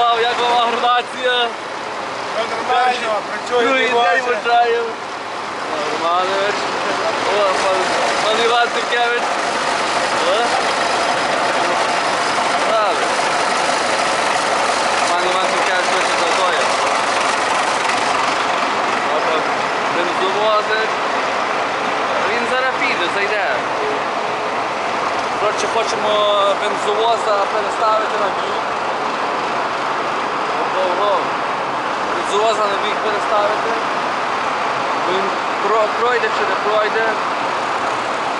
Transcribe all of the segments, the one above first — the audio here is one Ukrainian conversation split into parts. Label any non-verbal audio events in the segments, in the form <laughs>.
Слав, як вам агронація? Нормально, працює Другий день Івася. вважаю. Романович. О, пан, Іван Тикевич. Пан Іван хоче. Бензовозик. Він зараз піде, зайде. Коротше, хочемо бензовоза переставити на бік. Ого. Бензовоза на бік переставити. Він пройде чи не пройде.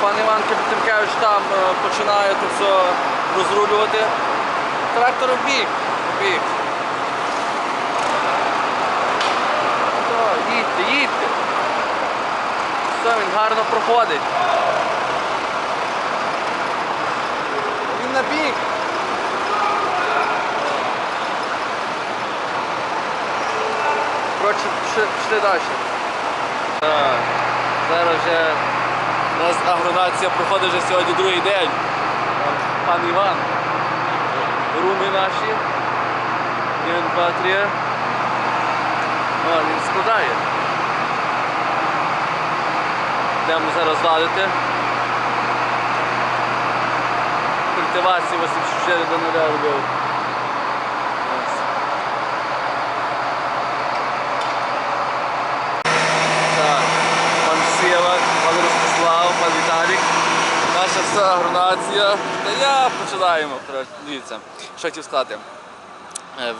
Пан Іван Капітинкевич там е, починає це все розрулювати. Трактор. Ну, то, їдьте, їдьте. Все, він гарно проходить. Він на бік. Коротше, пішли, далі. Так, зараз вже у нас агронація проходить вже сьогодні другий день. Пан Іван. Руми наші. Один, два, він складає. Йдемо зараз ладити. Культивації 84 до нуля робив. Ось. Так, пан Сєва, пан Ростислав, пан Віталік. Наша вся агронація. Та я починаємо. Дивіться, що хотів сказати. Е,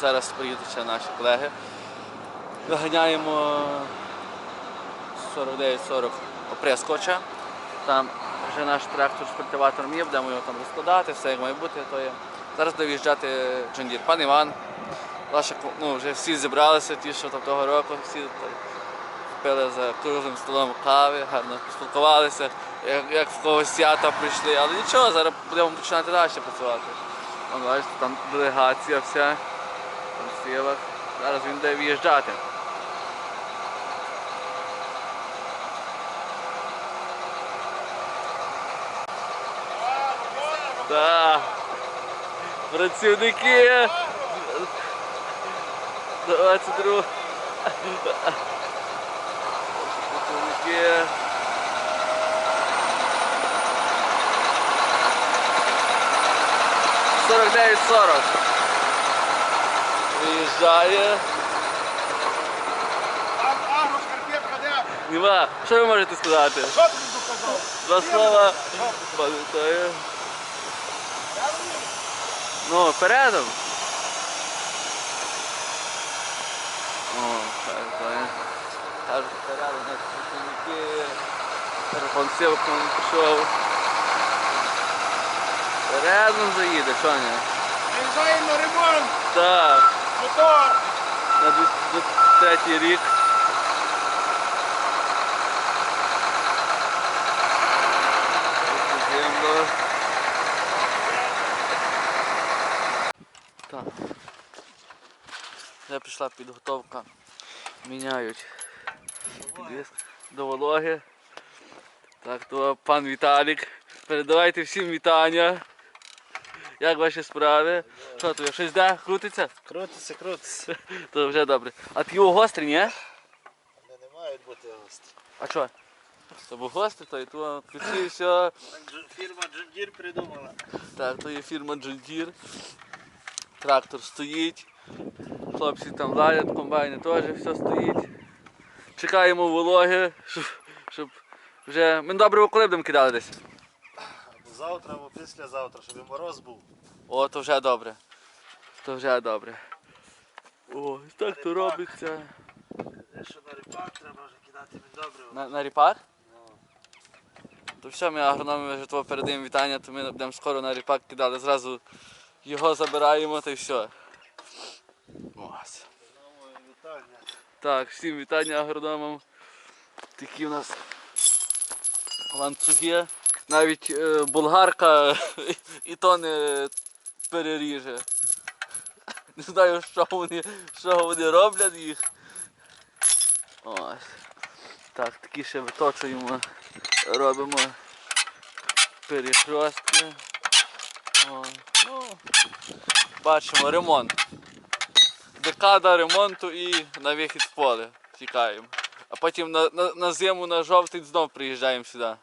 Зараз приїдуть ще наші колеги. Виганяємо 49-40 опрескоча. Там вже наш трактор з культиватором будемо його там розкладати, все як має бути. То є. Зараз буде в'їжджати Джондір. Пан Іван. Ваша, ну, вже всі зібралися, ті, що там того року, всі пили за круглим столом кави, гарно поспілкувалися, як, як в когось свята прийшли. Але нічого, зараз будемо починати далі працювати. Вон, бачите, там делегація вся, там сіла. Зараз він буде в'їжджати. Так. Працівники. 22. <laughs> Працівники. Сорок дев'ять сорок. Виїжджає. Там агроскарпетка де? Нема. Що ви можете сказати? Що тобі доказав? Два слова. Пам'ятаю. Ну, передом. О, пам'ятаю. Кажуть, передом, як працівники. Телефон сівком пішов. Передом заїде, що ні? Виїжджаємо на ремонт, Так, мотор. на 23 рік. Так. Вже прийшла підготовка. Міняють підвіск до вологи. Так, то пан Віталік. Передавайте всім вітання. Як ваші справи? Що тут, щось де? Крутиться? Крутиться, крутиться. <laughs> То вже добре. А ти його гострий, ні? Не, не мають бути гості. А що? То був гострий, то і то ключі все. Фірма Джундір придумала. Так, то є фірма Deere. Трактор стоїть. Хлопці там ладять, комбайни теж все стоїть. Чекаємо вологи, <laughs> щоб, щоб вже. Ми добре коли будемо кидали десь. Завтра, або післязавтра, щоб і мороз був. О, то вже добре. То вже добре. О, так то робиться. Що на ріпак треба вже кидати він добре. На, на ріпак? Ну. То все, ми агрономи вже того передаємо вітання, то ми будемо скоро на ріпак кидали, зразу його забираємо та й все. Ось. Вітання. Так, всім вітання агрономам. Такі в нас ланцюги. Навіть е, болгарка <laughs> і то не переріже. Не знаю, що вони, що вони роблять їх. Ось. Так, такі ще виточуємо, робимо перехростки. О, ну, Бачимо ремонт. Декада ремонту і на вихід в поле тікаємо. А потім на, на, на зиму на жовтень знов приїжджаємо сюди.